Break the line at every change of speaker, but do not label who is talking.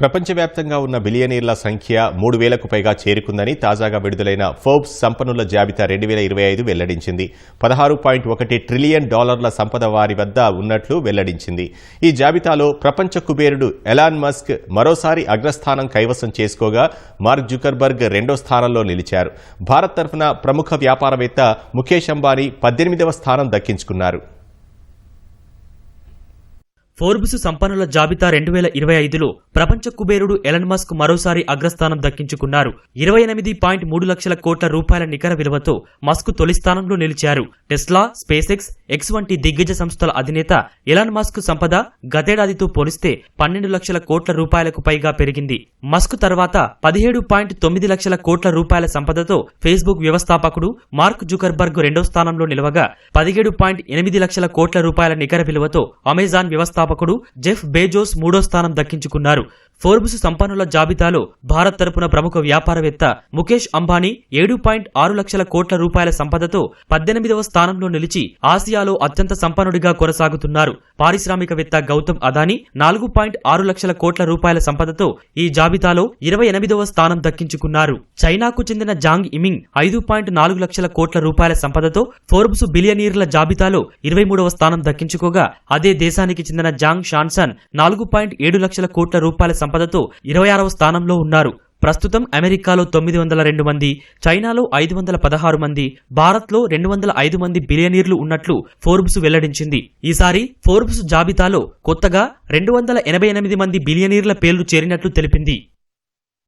ప్రపంచవ్యాప్తంగా ఉన్న బిలియనీర్ల సంఖ్య మూడు వేలకు పైగా చేరుకుందని తాజాగా విడుదలైన ఫోర్బ్స్ సంపన్నుల జాబితా రెండు వేల ఇరవై ఐదు వెల్లడించింది. పదహారు పాయింట్ ఒకటి ట్రిలియన్ డాలర్ల సంపద వారి వద్ద ఉన్నట్లు వెల్లడించింది. ఈ జాబితాలో ప్రపంచ కుబేరుడు ఎలాన్ మస్క్ మరోసారి అగ్రస్థానం కైవసం చేసుకోగా మార్క్ జుకర్బర్గ్ రెండో స్థానంలో నిలిచారు. భారత్ తరఫున ప్రముఖ వ్యాపారవేత్త ముఖేష్ అంబానీ పద్దెనిమిదవ స్థానం దక్కించుకున్నారు.
ఫోర్బ్స్ సంపన్నుల జాబితా రెండు వేల ఇరవై ఐదులో ప్రపంచ కుబేరుడు ఎలన్ మస్క్ మరోసారి అగ్రస్థానం దక్కించుకున్నారు. ఇరవై ఎనిమిది పాయింట్ మూడు లక్షల కోట్ల రూపాయల నికర విలువతో మస్క్ తొలి స్థానంలో నిలిచారు. టెస్లా స్పేసెక్స్ ఎక్స్ వంటి దిగ్గజ సంస్థల అధినేత ఎలాన్ మస్క్ సంపద గతేడాదితో పోలిస్తే పన్నెండు లక్షల కోట్ల రూపాయలకు పైగా పెరిగింది. మస్క్ తర్వాత పదిహేడు పాయింట్ తొమ్మిది లక్షల కోట్ల రూపాయల సంపదతో ఫేస్బుక్ వ్యవస్థాపకుడు మార్క్ జుకర్బర్గ్ రెండో స్థానంలో నిలవగా పదిహేడు పాయింట్ ఎనిమిది లక్షల కోట్ల రూపాయల నికర విలువతో అమెజాన్ వ్యవస్థ వ్యవస్థాపకుడు జెఫ్ బేజోస్ మూడో స్థానం దక్కించుకున్నారు. ఫోర్బ్స్ సంపన్నుల జాబితాలో భారత్ తరపున ప్రముఖ వ్యాపారవేత్త ముఖేష్ అంబానీ ఏడు పాయింట్ ఆరు లక్షల కోట్ల రూపాయల సంపదతో పద్దెనిమిదవ స్థానంలో నిలిచి ఆసియాలో అత్యంత సంపన్నుడిగా కొనసాగుతున్నారు. పారిశ్రామికవేత్త గౌతమ్ అదానీ నాలుగు పాయింట్ ఆరు లక్షల కోట్ల రూపాయల సంపదతో ఈ జాబితాలో ఇరవై ఎనిమిదవ స్థానం దక్కించుకున్నారు. చైనాకు చెందిన జాంగ్ ఇమింగ్ ఐదు పాయింట్ నాలుగు లక్షల కోట్ల రూపాయల సంపదతో ఫోర్బ్స్ బిలియనీర్ల జాబితాలో ఇరవై మూడవ స్థానం దక్కించుకోగా అదే దేశానికి చెందిన జాంగ్ షాన్సన్ నాలుగు పాయింట్ ఏడు లక్షల కోట్ల రూపాయల సంపదతో ఇరవై ఆరవ స్థానంలో ఉన్నారు. ప్రస్తుతం అమెరికాలో తొమ్మిది వందల రెండు మంది చైనాలో ఐదు వందల పదహారు మంది భారత్లో రెండు వందల ఐదు మంది బిలియనీర్లు ఉన్నట్లు ఫోర్బ్స్ వెల్లడించింది. ఈసారి ఫోర్బ్స్ జాబితాలో కొత్తగా రెండు వందల ఎనభై ఎనిమిది మంది బిలియనీర్ల పేర్లు చేరినట్లు తెలిపింది.